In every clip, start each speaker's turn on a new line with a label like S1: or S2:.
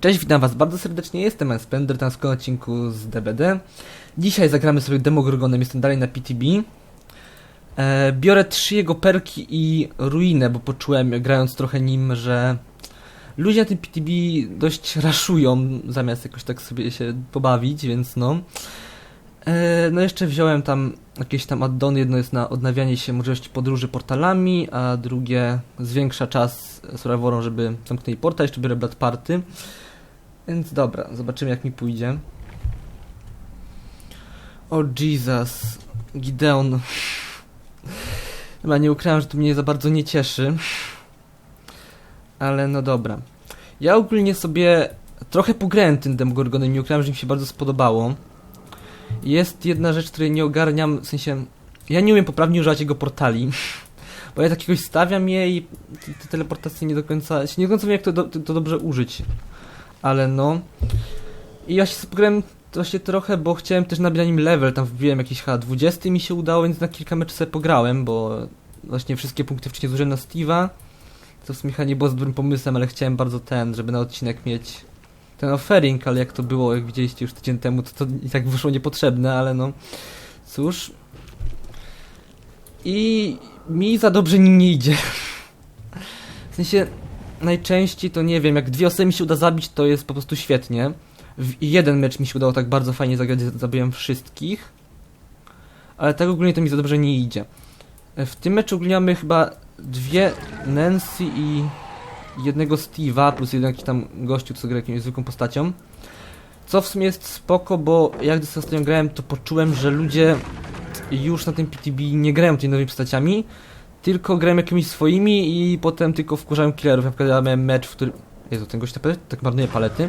S1: Cześć, witam was bardzo serdecznie, jestem Spender, na w odcinku z DBD. Dzisiaj zagramy sobie Demogorgonem, jestem dalej na PTB. E, biorę trzy jego perki i ruinę, bo poczułem, grając trochę nim, że ludzie na tym PTB dość raszują, zamiast jakoś tak sobie się pobawić, więc no. E, no jeszcze wziąłem tam jakieś tam addony, jedno jest na odnawianie się możliwości podróży portalami, a drugie zwiększa czas serwerową, żeby zamknęli portal, jeszcze biorę Blood Party. Więc dobra, zobaczymy jak mi pójdzie. O Jesus, Gideon. Chyba nie ukrywam, że to mnie za bardzo nie cieszy. Ale no dobra. Ja ogólnie sobie trochę pograłem tym Demogorgonem, nie ukrywam, że mi się bardzo spodobało. Jest jedna rzecz, której nie ogarniam, w sensie... Ja nie umiem poprawnie używać jego portali. Bo ja takiegoś stawiam je i te teleportacje nie do końca... Nie do końca wiem jak to, do, to dobrze użyć ale no. I ja się pograłem właśnie trochę, bo chciałem też nabić na nim level, tam wbiłem jakiś chyba 20 mi się udało, więc na kilka meczów sobie pograłem, bo właśnie wszystkie punkty wcześniej zużyłem na Steve'a, co w sumie nie było z dobrym pomysłem, ale chciałem bardzo ten, żeby na odcinek mieć ten offering, ale jak to było, jak widzieliście już tydzień temu, to, to i tak wyszło niepotrzebne, ale no, cóż. I mi za dobrze nim nie idzie. W sensie, najczęściej to nie wiem, jak dwie osoby mi się uda zabić, to jest po prostu świetnie. W jeden mecz mi się udało tak bardzo fajnie zagrać, zabiłem wszystkich. Ale tak ogólnie to mi za dobrze nie idzie. W tym meczu ogólnie mamy chyba dwie Nancy i jednego Steve'a, plus jeden jakiś tam gościu, co gra jakimś zwykłą postacią. Co w sumie jest spoko, bo jak z ostatnio grałem, to poczułem, że ludzie już na tym PTB nie grają tymi nowymi postaciami, tylko grałem jakimiś swoimi i potem tylko wkurzałem killerów. Na przykład ja miałem mecz, w którym... Jezu, ten gość tak marnuje palety.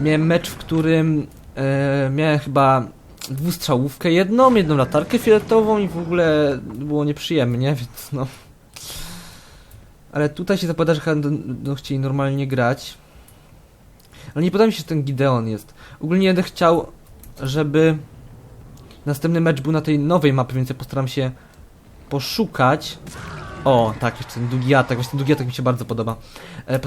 S1: Miałem mecz, w którym e, miałem chyba dwustrzałówkę jedną, jedną latarkę fioletową i w ogóle było nieprzyjemnie, więc no... Ale tutaj się zapowiada, że chyba no, chcieli normalnie grać. Ale nie podoba mi się, że ten Gideon jest. Ogólnie będę chciał, żeby następny mecz był na tej nowej mapie, więc ja postaram się poszukać. O, tak, jeszcze ten długi atak, właśnie ten długi atak mi się bardzo podoba. E,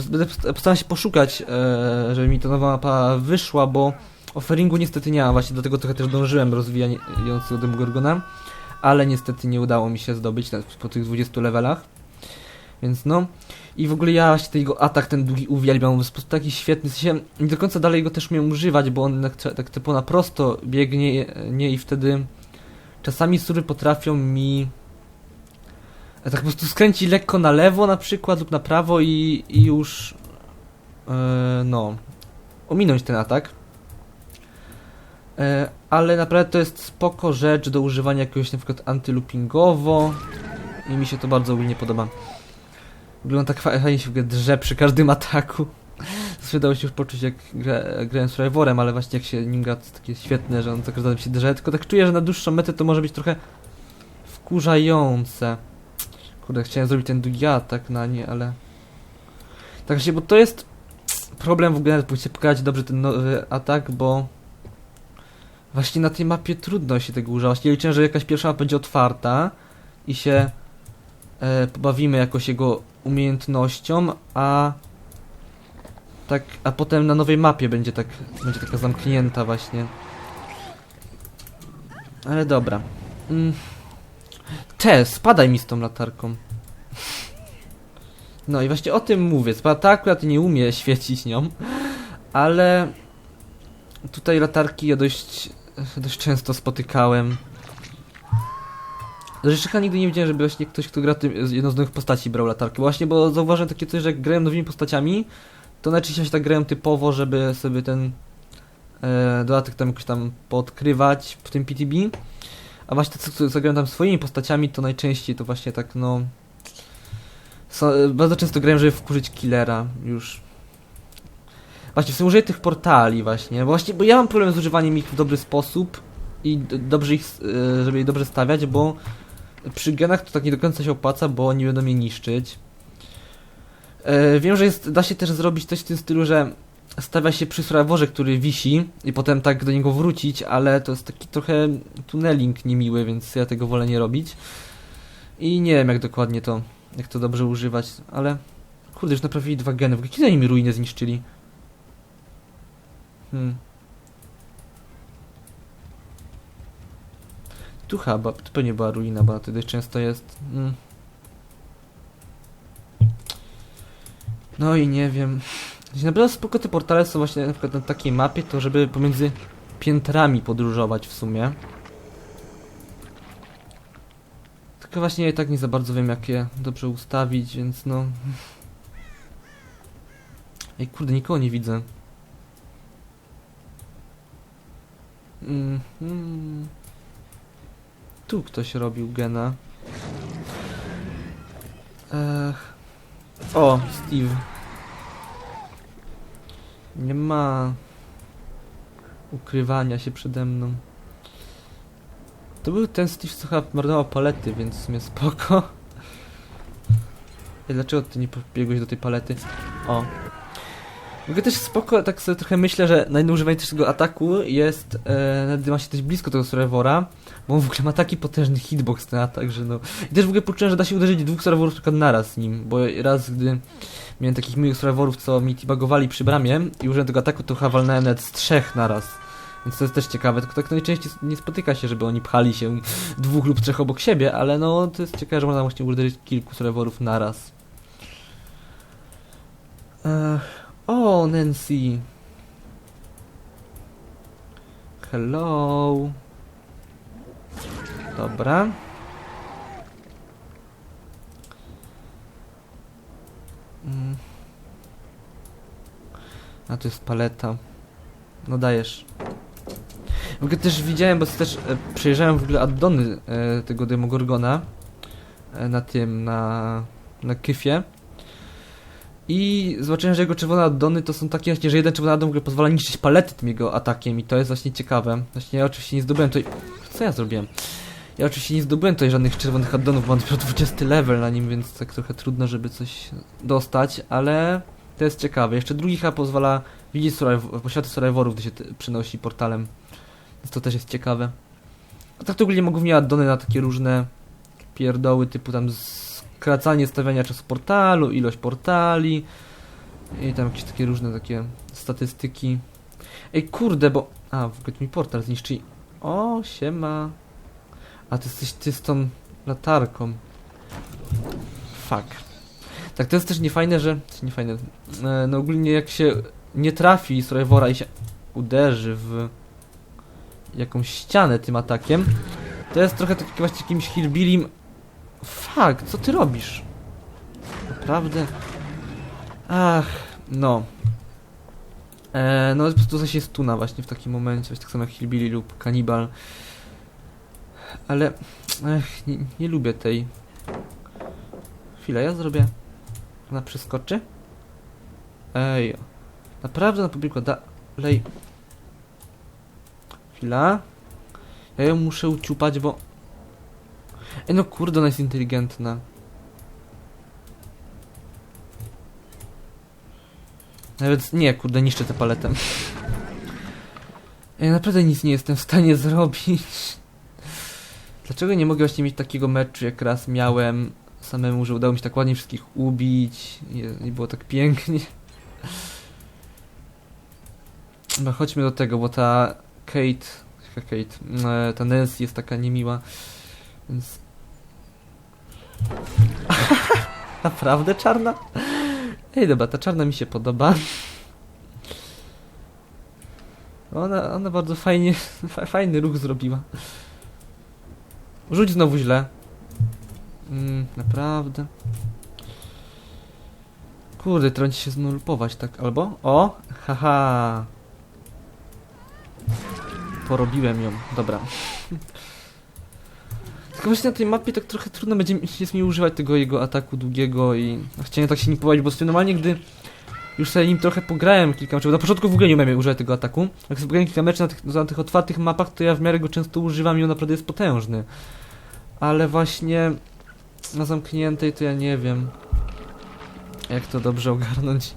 S1: postaram się poszukać, e, żeby mi ta nowa mapa wyszła, bo offeringu niestety nie ma, właśnie do tego trochę też dążyłem rozwijając tego Gorgona, ale niestety nie udało mi się zdobyć po tych 20 levelach. Więc no. I w ogóle ja właśnie tego atak ten długi uwielbiam, on jest taki świetny, w sensie nie do końca dalej go też umiem używać, bo on tak, tak typu na prosto biegnie nie i wtedy czasami sury potrafią mi tak po prostu skręci lekko na lewo na przykład lub na prawo i, i już yy, no ominąć ten atak. Yy, ale naprawdę to jest spoko rzecz do używania jakiegoś na przykład antyloopingowo i mi się to bardzo ogólnie podoba. Wygląda tak fajnie się drze przy każdym ataku. Zresztą dało się już poczuć jak gra, grałem z Rivorem, ale właśnie jak się nim gra to takie świetne, że on tak razem się drze, tylko tak czuję, że na dłuższą metę to może być trochę wkurzające. Kurde, chciałem zrobić ten długi atak na nie, ale... Tak się, bo to jest problem w ogóle, musicie pokazać dobrze ten nowy atak, bo... Właśnie na tej mapie trudno się tego używać. Właśnie liczę, że jakaś pierwsza mapa będzie otwarta i się e, pobawimy jakoś jego umiejętnością, a tak, a potem na nowej mapie będzie tak, będzie taka zamknięta właśnie. Ale dobra. Mm. Te, spadaj mi z tą latarką. No i właśnie o tym mówię. Ta akurat nie umie świecić nią, ale tutaj latarki ja dość, dość często spotykałem. Zresztą nigdy nie widziałem, żeby właśnie ktoś, kto gra tym, jedną z nowych postaci brał latarkę. Właśnie, bo zauważyłem takie coś, że jak grają nowymi postaciami, to najczęściej się tak grają typowo, żeby sobie ten e, dodatek tam jakoś tam podkrywać w tym PTB. A właśnie co zagrałem tam swoimi postaciami, to najczęściej to właśnie tak, no... So, bardzo często grałem, żeby wkurzyć killera, już. Właśnie, w sumie użyję tych portali właśnie, bo właśnie, bo ja mam problem z używaniem ich w dobry sposób i dobrze ich, e, żeby je dobrze stawiać, bo przy genach to tak nie do końca się opłaca, bo oni będą mnie niszczyć. E, wiem, że jest, da się też zrobić coś w tym stylu, że stawia się przy serwerze, który wisi i potem tak do niego wrócić, ale to jest taki trochę tunneling niemiły, więc ja tego wolę nie robić. I nie wiem jak dokładnie to, jak to dobrze używać, ale kurde, już naprawili dwa geny. Kiedy oni mi ruinę zniszczyli? Hmm. Tu chyba, to pewnie była ruina, bo wtedy często jest. Mm. No i nie wiem. Naprawdę spoko te portale są właśnie na przykład na takiej mapie, to żeby pomiędzy piętrami podróżować w sumie. Tylko właśnie ja i tak nie za bardzo wiem jak je dobrze ustawić, więc no... Ej kurde, nikogo nie widzę. Mm. Tu ktoś robił gena. Ech. O, Steve. Nie ma ukrywania się przede mną. To był ten Steve, co chyba marnował palety, więc w sumie spoko. Dlaczego ty nie pobiegłeś do tej palety? O. Ogóle też spoko, tak sobie trochę myślę, że najużywajniejszego ataku jest, e, gdy ma się dość blisko tego serwora, bo on w ogóle ma taki potężny hitbox ten atak, że no... I też w ogóle poczułem, że da się uderzyć dwóch serwerów tylko naraz nim, bo raz gdy miałem takich miłych serwerów, co mi tibagowali przy bramie i użyłem tego ataku, to chyba walnąłem nawet z trzech naraz. Więc to jest też ciekawe, tylko tak najczęściej nie spotyka się, żeby oni pchali się dwóch lub trzech obok siebie, ale no to jest ciekawe, że można właśnie uderzyć kilku serwerów naraz. Ech, o, Nancy. Hello. Dobra. Mm. A tu jest paleta. No dajesz. W ogóle też widziałem, bo też e, przejrzałem w ogóle addony e, tego Demogorgona e, na tym, na, na Kyfie. I zobaczyłem, że jego czerwone addony to są takie właśnie, że jeden czerwony addon pozwala niszczyć palety tym jego atakiem i to jest właśnie ciekawe. Właśnie ja oczywiście nie zdobyłem tutaj... Co ja zrobiłem? Ja oczywiście nie zdobyłem tutaj żadnych czerwonych addonów, mam dopiero 20 level na nim, więc tak trochę trudno, żeby coś dostać, ale to jest ciekawe. Jeszcze drugi chyba pozwala widzieć poświaty survivorów, gdy się przenosi portalem. Więc to też jest ciekawe. A tak to ogólnie mogą mnie addony na takie różne pierdoły, typu tam skracanie stawiania czasu portalu, ilość portali i tam jakieś takie różne takie statystyki. Ej, kurde, bo... A, w ogóle mi portal zniszczy. O, siema. A ty jesteś ty z tą latarką. Fuck. Tak, to jest też niefajne, że... Niefajne. E, no ogólnie jak się nie trafi Survivora i się uderzy w jakąś ścianę tym atakiem, to jest trochę tak właśnie jakimś hillbillim. Fuck, co ty robisz? Naprawdę? Ach, no. E, no, po prostu się stuna właśnie w takim momencie, tak samo jak hillbilly lub kanibal. Ale, ech, nie, nie lubię tej. Chwilę, ja zrobię. Ona przeskoczy? Ej, naprawdę na publiku dalej. Chwila. Ja ją muszę uciupać, bo... Ej, no kurde, ona jest inteligentna. Nawet nie, kurde, niszczę tę paletę. Ja naprawdę nic nie jestem w stanie zrobić. Dlaczego nie mogę właśnie mieć takiego meczu, jak raz miałem samemu, że udało mi się tak ładnie wszystkich ubić i, było tak pięknie. No chodźmy do tego, bo ta Kate, Kate, e, ta Nancy jest taka niemiła, więc... Naprawdę czarna? Ej, dobra, ta czarna mi się podoba. Ona, ona bardzo fajnie, fa- fajny ruch zrobiła. Rzuć znowu źle. Mm, naprawdę. Kurde, trąci się znulpować tak, albo? O! Haha! Porobiłem ją, dobra. Właśnie na tej mapie tak trochę trudno będzie jest mi używać tego jego ataku długiego i no, chciałem tak się nim pobawić, bo sobie normalnie gdy już sobie nim trochę pograłem kilka meczów, na początku w ogóle nie umiałem używać tego ataku, jak sobie pograłem kilka meczów na tych, na tych otwartych mapach, to ja w miarę go często używam i on naprawdę jest potężny. Ale właśnie na zamkniętej to ja nie wiem jak to dobrze ogarnąć.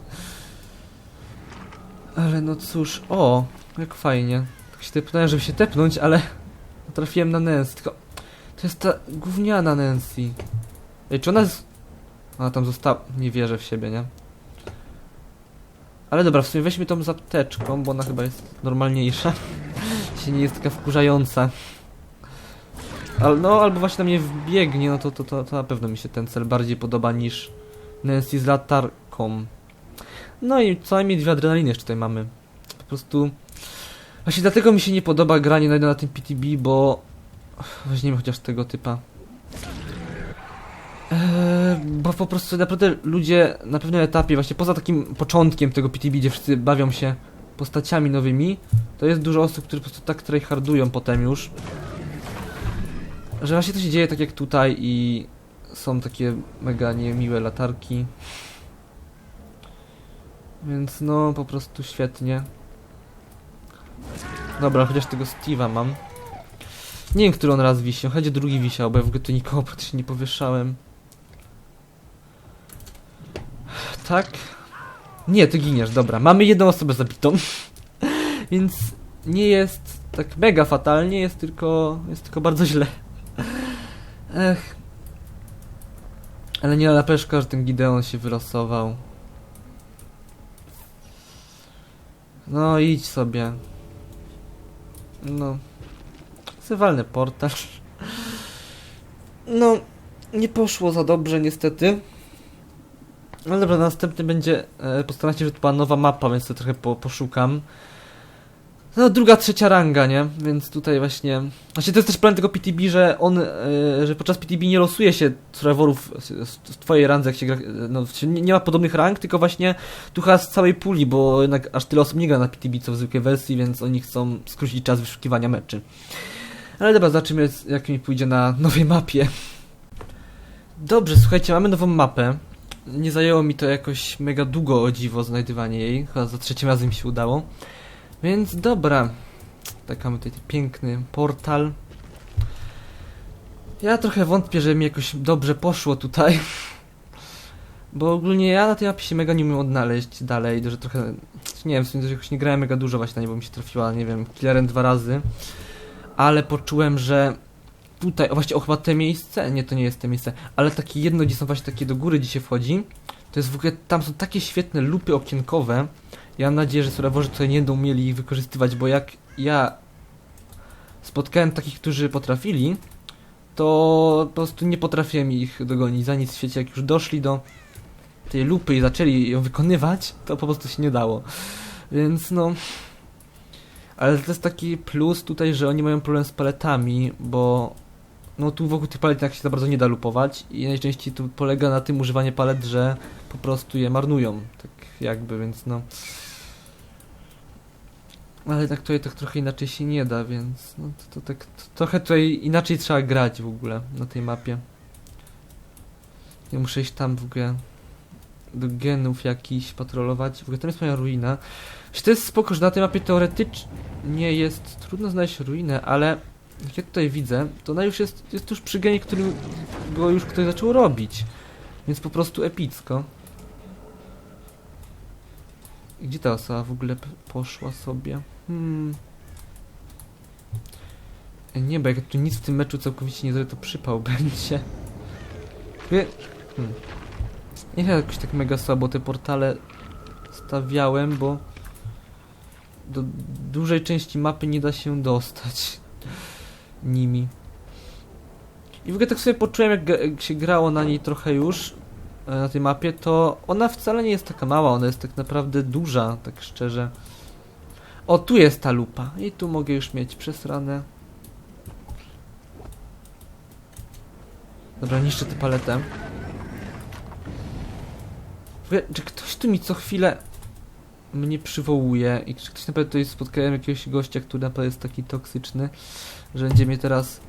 S1: Ale no cóż, o, jak fajnie. Tak się tepnąłem, żeby się tepnąć, ale trafiłem na Nancy, tylko to jest ta gówniana Nancy. Ej, czy ona jest... Ona tam została... Nie wierzę w siebie, nie? Ale dobra, w sumie weźmy tą z apteczką, bo ona chyba jest normalniejsza. się nie jest taka wkurzająca. Al, no, albo właśnie na mnie wbiegnie, no to, to, to, to na pewno mi się ten cel bardziej podoba niż Nancy z latarką. No i co najmniej dwie adrenaliny jeszcze tutaj mamy. Po prostu... Właśnie dlatego mi się nie podoba granie na, na tym PTB, bo... Weźmiemy chociaż tego typa. Eee, bo po prostu naprawdę ludzie na pewnym etapie, właśnie poza takim początkiem tego PTB, gdzie wszyscy bawią się postaciami nowymi, to jest dużo osób, które po prostu tak tryhardują potem już, że właśnie to się dzieje tak jak tutaj i są takie mega niemiłe latarki. Więc no, po prostu świetnie. Dobra, chociaż tego Steve'a mam. Nie wiem, który on raz wisiał, choć drugi wisiał, bo ja w ogóle tu nikogo praktycznie nie powieszałem. Tak? Nie, ty giniesz, dobra. Mamy jedną osobę zabitą. Więc nie jest tak mega fatalnie, jest tylko, jest tylko bardzo źle. Ech. Ale nie lapeszka, że ten Gideon się wylosował. No idź sobie. No. Sywalny portal. No, nie poszło za dobrze niestety. No dobra, następny będzie, e, postaram się, że to była nowa mapa, więc to trochę po, poszukam. No, druga, trzecia ranga, nie? Więc tutaj właśnie... Właśnie to jest też problem tego PTB, że on, e, że podczas PTB nie losuje się Trevorów w twojej randze, jak się gra, no, nie, nie ma podobnych rang, tylko właśnie tu chyba z całej puli, bo jednak aż tyle osób nie gra na PTB, co w zwykłej wersji, więc oni chcą skrócić czas wyszukiwania meczy. Ale dobra, zobaczymy, jak mi pójdzie na nowej mapie. Dobrze, słuchajcie, mamy nową mapę. Nie zajęło mi to jakoś mega długo o dziwo znajdywanie jej, chyba za trzecim razem mi się udało. Więc dobra, tak mamy tutaj piękny portal. Ja trochę wątpię, że mi jakoś dobrze poszło tutaj. Bo ogólnie ja na tej mapie się mega nie umiem odnaleźć dalej, że trochę... Nie wiem, w sumie że jakoś nie grałem mega dużo właśnie na nie, bo mi się trafiła, nie wiem, killerem dwa razy. Ale poczułem, że tutaj, właśnie, o chyba te miejsce, nie, to nie jest te miejsce, ale takie jedno, gdzie są właśnie takie do góry, gdzie się wchodzi, to jest w ogóle, tam są takie świetne lupy okienkowe, ja mam nadzieję, że serwerzy tutaj nie będą mieli ich wykorzystywać, bo jak ja spotkałem takich, którzy potrafili, to po prostu nie potrafiłem ich dogonić za nic w świecie. Jak już doszli do tej lupy i zaczęli ją wykonywać, to po prostu się nie dało. Więc no... Ale to jest taki plus tutaj, że oni mają problem z paletami, bo no tu wokół tych palet tak się za bardzo nie da lupować i najczęściej tu polega na tym używanie palet, że po prostu je marnują, tak jakby, więc no... Ale tak tutaj tak trochę inaczej się nie da, więc no to, to tak to, trochę tutaj inaczej trzeba grać w ogóle na tej mapie. Ja muszę iść tam w ogóle do genów jakiś patrolować. W ogóle tam jest moja ruina. Jeśli to jest spoko, że na tej mapie teoretycznie jest trudno znaleźć ruinę, ale jak ja tutaj widzę, to ona już jest, jest tuż przy genie, go już ktoś zaczął robić. Więc po prostu epicko. Gdzie ta osoba w ogóle poszła sobie? Hmm. E, Nie, bo jak tu nic w tym meczu całkowicie nie zrobię, to przypał będzie. Wie... Hmm. Nie wiem, jakoś tak mega słabo te portale stawiałem, bo do dużej części mapy nie da się dostać nimi. I w ogóle tak sobie poczułem, jak, jak się grało na niej trochę już, e, na tej mapie, to ona wcale nie jest taka mała, ona jest tak naprawdę duża, tak szczerze. O, tu jest ta lupa. I tu mogę już mieć przesrane. Dobra, niszczę tę paletę. Czy ktoś tu mi co chwilę mnie przywołuje i ktoś naprawdę tutaj spotkałem jakiegoś gościa, który naprawdę jest taki toksyczny, że będzie mnie teraz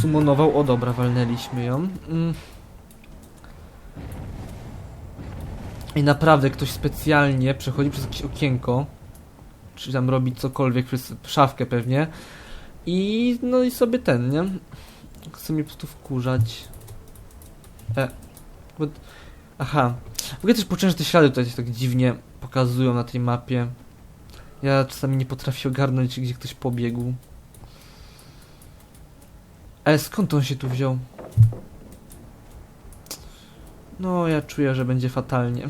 S1: sumonował. O dobra, walnęliśmy ją. Mm. I naprawdę ktoś specjalnie przechodzi przez jakieś okienko czy tam robić cokolwiek przez szafkę pewnie. I no i sobie ten, nie? Chce mnie po prostu wkurzać. E. Aha. W ogóle też poczułem, że te ślady tutaj tak dziwnie pokazują na tej mapie. Ja czasami nie potrafię ogarnąć, gdzie ktoś pobiegł. Ale skąd on się tu wziął? No, ja czuję, że będzie fatalnie.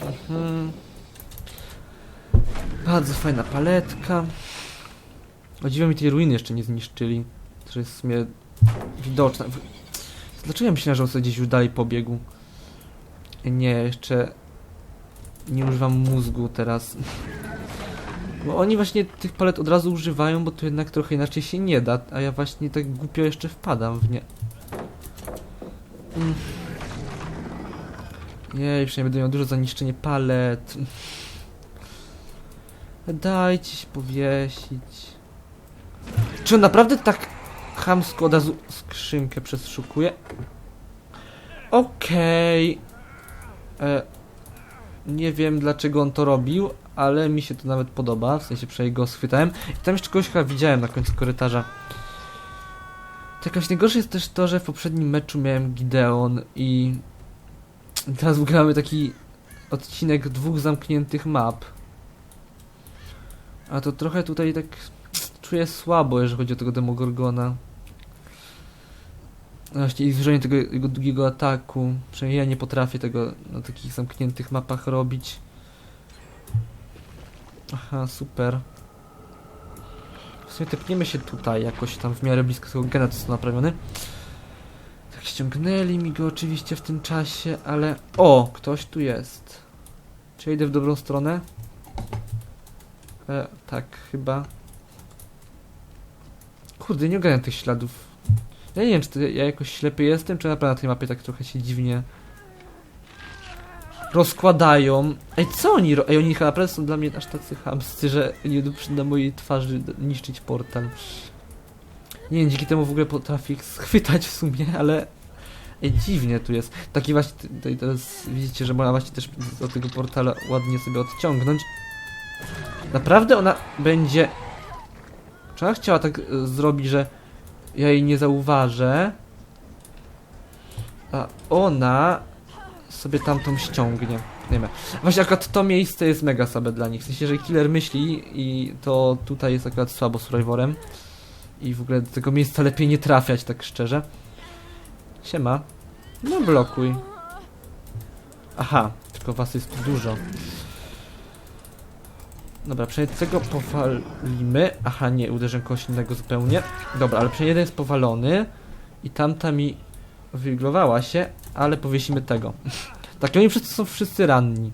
S1: Mhm. Bardzo fajna paletka. O dziwo mi tej ruiny jeszcze nie zniszczyli. To jest w sumie widoczne. Dlaczego ja myślałem, że on sobie gdzieś już dalej pobiegł? Nie, jeszcze nie używam mózgu teraz. Bo oni właśnie tych palet od razu używają, bo to jednak trochę inaczej się nie da, a ja właśnie tak głupio jeszcze wpadam w nie. Mm. Jej, przynajmniej będę miał dużo za palet. Dajcie się powiesić. Czy on naprawdę tak chamsko od razu skrzynkę przeszukuje? Okej. E, Nie wiem dlaczego on to robił, ale mi się to nawet podoba, w sensie przynajmniej go schwytałem. I tam jeszcze kogoś chyba widziałem na końcu korytarza. To jakoś najgorsze jest też to, że w poprzednim meczu miałem Gideon i teraz mamy taki odcinek dwóch zamkniętych map. A to trochę tutaj tak czuję słabo, jeżeli chodzi o tego Demogorgona. Właśnie i złożenie tego jego długiego ataku. Przynajmniej ja nie potrafię tego na takich zamkniętych mapach robić. Aha, super. W sumie tepniemy się tutaj jakoś tam w miarę blisko tego gena, co jest naprawiony. Tak ściągnęli mi go oczywiście w tym czasie, ale... O! Ktoś tu jest. Czy ja idę w dobrą stronę? E, tak, chyba. Kurde, nie ogarniam tych śladów. Ja nie wiem, czy to ja jakoś ślepy jestem, czy naprawdę na tej mapie tak trochę się dziwnie rozkładają. Ej, co oni ro... Ej, oni chyba naprawdę są dla mnie aż tacy chamscy, że nie na mojej twarzy niszczyć portal. Nie wiem, dzięki temu w ogóle potrafię schwytać w sumie, ale... Ej, dziwnie tu jest. Taki właśnie, tutaj teraz widzicie, że można właśnie też od tego portala ładnie sobie odciągnąć. Naprawdę ona będzie... Chciała tak e, zrobić, że ja jej nie zauważę, a ona sobie tamtą ściągnie. Nie wiem. Właśnie akurat to miejsce jest mega słabe dla nich. W sensie, że killer myśli i to tutaj jest akurat słabo Survivorem. I w ogóle do tego miejsca lepiej nie trafiać, tak szczerze. Siema. No blokuj. Aha, tylko was jest tu dużo. Dobra, przynajmniej tego powalimy. Aha, nie, uderzę kogoś innego zupełnie. Dobra, ale przynajmniej jeden jest powalony. I tamta mi wyglowała się, ale powiesimy tego. tak, oni wszyscy są wszyscy ranni.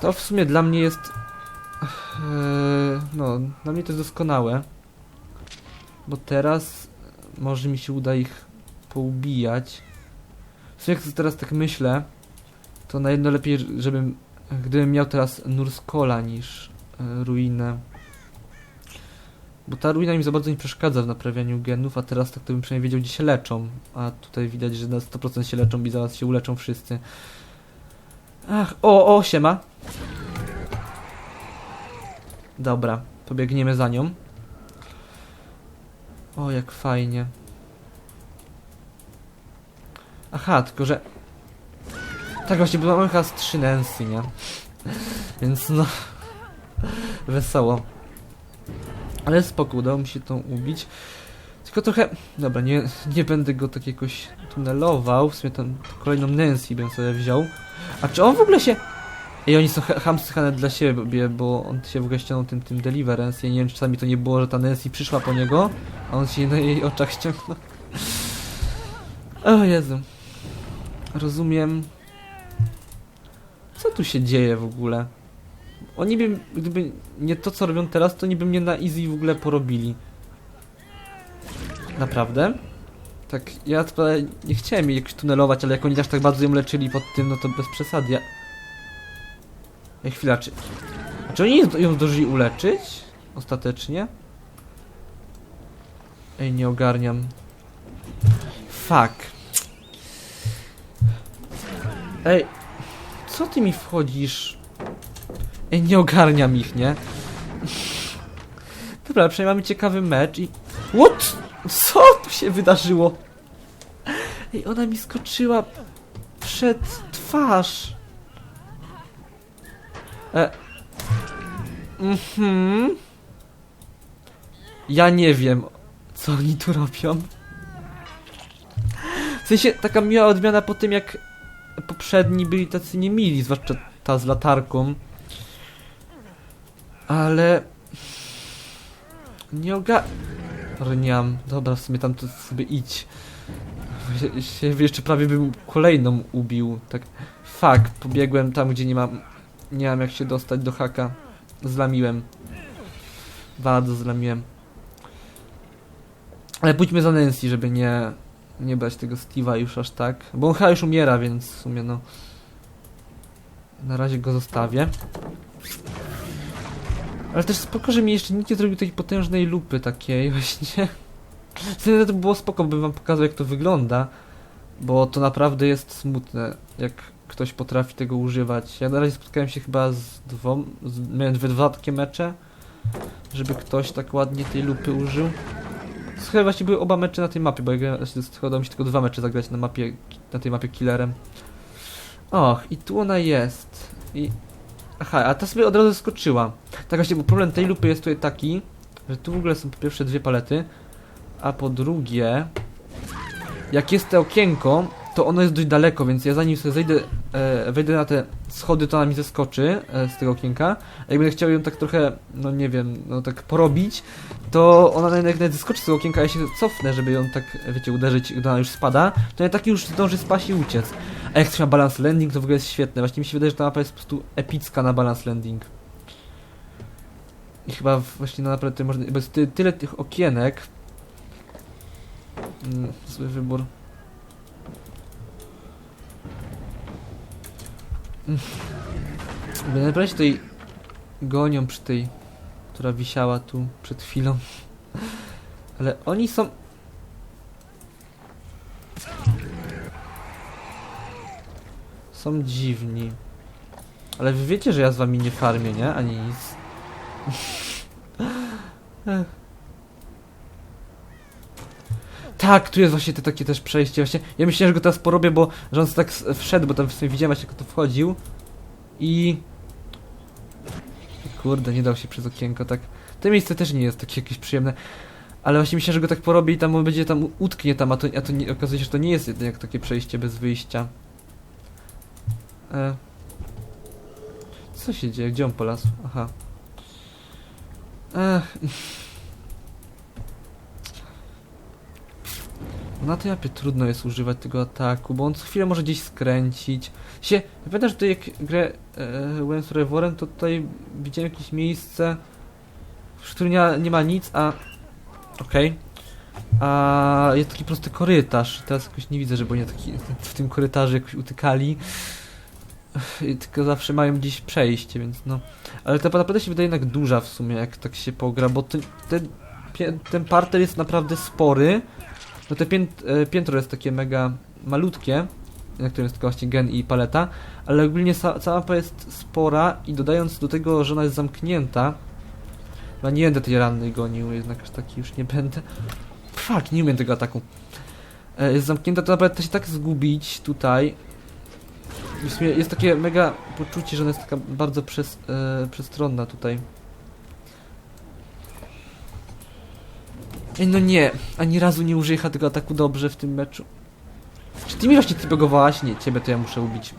S1: To w sumie dla mnie jest... Eee, no, dla mnie to jest doskonałe. Bo teraz może mi się uda ich poubijać. W sumie jak teraz tak myślę, to na jedno lepiej, żebym... Gdybym miał teraz Nurskola niż e, ruinę. Bo ta ruina mi za bardzo nie przeszkadza w naprawianiu genów, a teraz tak to bym przynajmniej wiedział, gdzie się leczą. A tutaj widać, że na 100% się leczą i zaraz się uleczą wszyscy. Ach, o, o, siema. Dobra, pobiegniemy za nią. O, jak fajnie. Aha, tylko że... Tak właśnie, bo mamy chyba z trzy Nancy, nie? Więc no... Wesoło. Ale spoko, udało mi się tą ubić. Tylko trochę... Dobra, nie, nie będę go tak jakoś tunelował. W sumie tam kolejną Nancy bym sobie wziął. A czy on w ogóle się... Ej, oni są ha- hamscy hanem dla siebie, bo on się w ogóle ściągnął tym, tym Deliverance. Ja nie wiem, czy czasami to nie było, że ta Nancy przyszła po niego, a on się na jej oczach ściągnął. O Jezu. Rozumiem. Co tu się dzieje w ogóle? Oni by, gdyby nie to, co robią teraz, to niby mnie na easy w ogóle porobili. Naprawdę? Tak, ja nie chciałem jej jakoś tunelować, ale jak oni aż tak bardzo ją leczyli pod tym, no to bez przesady. Ja... Ej, chwila, czy... Czy oni ją zdążyli uleczyć? Ostatecznie? Ej, nie ogarniam. Fuck. Ej, co ty mi wchodzisz? Ej, nie ogarniam ich, nie? Dobra, przynajmniej mamy ciekawy mecz i... What? Co tu się wydarzyło? Ej, ona mi skoczyła przed twarz. E... Mhm. Ja nie wiem, co oni tu robią. W sensie, taka miła odmiana po tym, jak poprzedni byli tacy niemili, zwłaszcza ta z latarką. Ale... Nie oga... Rniam. Dobra, w sumie tam to sobie idź. Się- Się jeszcze prawie bym kolejną ubił. Tak. Fuck, pobiegłem tam, gdzie nie mam... Nie mam jak się dostać do haka. Zlamiłem. Bardzo zlamiłem. Ale pójdźmy za Nancy, żeby nie... Nie brać tego Steve'a już aż tak. Bo on chyba już umiera, więc w sumie no... Na razie go zostawię. Ale też spoko, że mi jeszcze nikt nie zrobił takiej potężnej lupy takiej właśnie. Wtedy to było spoko, bym wam pokazał jak to wygląda. Bo to naprawdę jest smutne, jak ktoś potrafi tego używać. Ja na razie spotkałem się chyba z dwoma, miałem dwa takie mecze, żeby ktoś tak ładnie tej lupy użył. Chyba właśnie były oba mecze na tej mapie, bo ja grałem- znaczy, udało mi się tylko dwa mecze zagrać na mapie, na tej mapie killerem. Och, i tu ona jest. I... Aha, a ta sobie od razu skoczyła. Tak właśnie, bo problem tej lupy jest tutaj taki, że tu w ogóle są po pierwsze dwie palety, a po drugie, jak jest to okienko, to ono jest dość daleko, więc ja zanim sobie zejdę, e, wejdę na te schody, to ona mi zeskoczy e, z tego okienka. A jak będę chciał ją tak trochę, no nie wiem, no tak porobić, to ona nawet, nawet zeskoczy z tego okienka, ja się cofnę, żeby ją tak, wiecie, uderzyć, gdy ona już spada, to ja taki już zdąży spaść i uciec. A jak ktoś ma balance landing, to w ogóle jest świetne. Właśnie mi się wydaje, że ta mapa jest po prostu epicka na balance landing. I chyba właśnie na naprawdę można, bo jest ty, tyle tych okienek. Mm, zły wybór. Bo naprawdę się tutaj gonią przy tej, która wisiała tu przed chwilą. Ale oni są... Są dziwni. Ale wy wiecie, że ja z wami nie farmię, nie? Ani nic. Tak, tu jest właśnie te takie też przejście. Właśnie, ja myślałem, że go teraz porobię, bo że on tak wszedł, bo tam w sumie widziałem jak to wchodził. I... Kurde, nie dał się przez okienko, tak. To miejsce też nie jest takie jakieś przyjemne. Ale właśnie myślałem, że go tak porobię i tam on będzie tam utknie tam, a to, a to nie, okazuje się, że to nie jest jednak takie przejście bez wyjścia. E. Co się dzieje? Gdzie on polasł? Aha. Ech. Na tej mapie trudno jest używać tego ataku, bo on co chwilę może gdzieś skręcić. Się, pamiętam, że tutaj jak grę e, Reworem, to tutaj widziałem jakieś miejsce, w którym nie, nie ma nic, a... Okej. A jest taki prosty korytarz. Teraz jakoś nie widzę, żeby oni taki, w tym korytarzu jakoś utykali. I tylko zawsze mają gdzieś przejście, więc no. Ale ta naprawdę się wydaje jednak duża w sumie, jak tak się pogra, bo ten, ten, ten parter jest naprawdę spory. No te pięt, e, piętro jest takie mega malutkie, na którym jest tylko właśnie gen i paleta, ale ogólnie cała mapa jest spora i dodając do tego, że ona jest zamknięta, no nie będę tej rannej gonił, jednak aż taki już nie będę. Fuck, nie umiem tego ataku. E, jest zamknięta, to naprawdę się tak zgubić tutaj. Jest takie mega poczucie, że ona jest taka bardzo przez, e, przestronna tutaj. Ej, no nie, ani razu nie użyję tego ataku dobrze w tym meczu. Czy ty mi właśnie typogowałaś? Nie, ciebie to ja muszę ubić.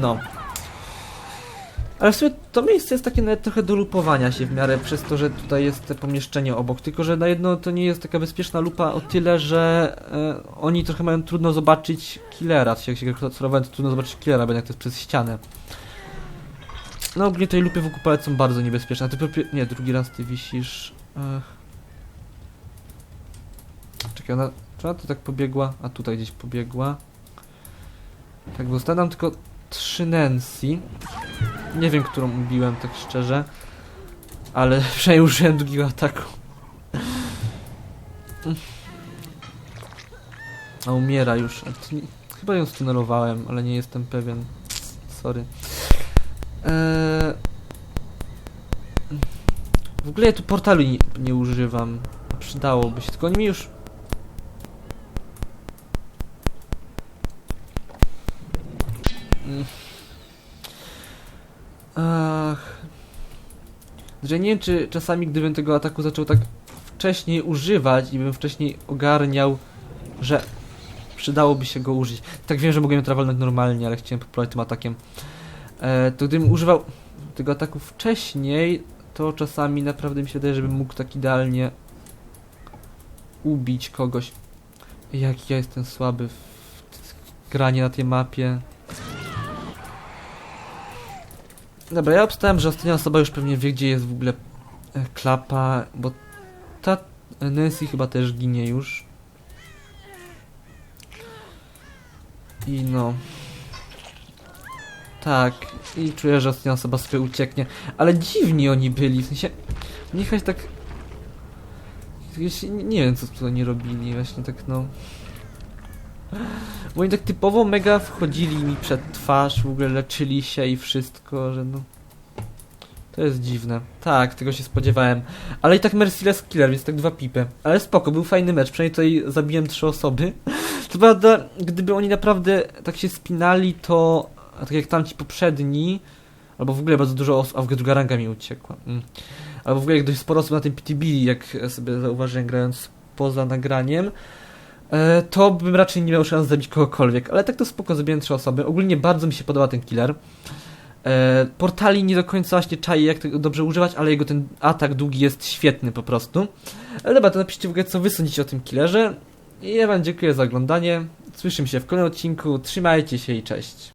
S1: No. Ale w sumie to miejsce jest takie nawet trochę do lupowania się w miarę przez to, że tutaj jest te pomieszczenie obok. Tylko, że na jedno to nie jest taka bezpieczna lupa o tyle, że e, oni trochę mają trudno zobaczyć killera. W jak się sterowałem, to trudno zobaczyć killera, bo jak to jest przez ścianę. No ogólnie tej lupy wokół palet są bardzo niebezpieczne. A ty Nie, drugi raz ty wisisz. Ech. Czekaj, ona... Czy ona tak pobiegła? A tutaj gdzieś pobiegła. Tak, bo zostawiam tylko trzy Nancy. Nie wiem, którą ubiłem, tak szczerze. Ale przynajmniej użyłem drugiego ataku. A umiera już. Chyba ją stunelowałem, ale nie jestem pewien. Sorry. Eee... W ogóle ja tu portalu nie, nie używam. Przydałoby się, tylko oni mi już... Mm. Ach... Że nie wiem, czy czasami gdybym tego ataku zaczął tak wcześniej używać i bym wcześniej ogarniał, że przydałoby się go użyć. Tak wiem, że mogłem ją walnąć normalnie, ale chciałem popróbować tym atakiem. E, to gdybym używał tego ataku wcześniej, to czasami naprawdę mi się wydaje, żebym mógł tak idealnie ubić kogoś. Jak ja jestem słaby w granie na tej mapie. Dobra, ja obstałem, że ostatnia osoba już pewnie wie, gdzie jest w ogóle e, klapa, bo ta Nancy chyba też ginie już. I no. Tak, i czuję, że ostatnia osoba sobie ucieknie. Ale dziwni oni byli, w sensie. Niechać tak. Nie wiem, co tu oni robili, właśnie tak no. Bo oni tak typowo mega wchodzili mi przed twarz, w ogóle leczyli się i wszystko, że no. To jest dziwne. Tak, tego się spodziewałem. Ale i tak Merciless Killer, więc tak dwa pipy. Ale spoko, był fajny mecz, przynajmniej tutaj zabiłem trzy osoby. Co prawda, gdyby oni naprawdę tak się spinali, to tak jak tamci poprzedni, albo w ogóle bardzo dużo osób, a w ogóle druga ranga mi uciekła. Mm. Albo w ogóle jak dość sporo osób na tym PTB, jak sobie zauważyłem grając poza nagraniem, to bym raczej nie miał szans zabić kogokolwiek, ale tak to spoko, zabiłem trzy osoby. Ogólnie bardzo mi się podoba ten killer. E, portali nie do końca właśnie czaję, jak tego dobrze używać, ale jego ten atak długi jest świetny po prostu. Ale dobra, to napiszcie w ogóle, co wy sądzicie o tym killerze. I ja wam dziękuję za oglądanie. Słyszymy się w kolejnym odcinku. Trzymajcie się i cześć.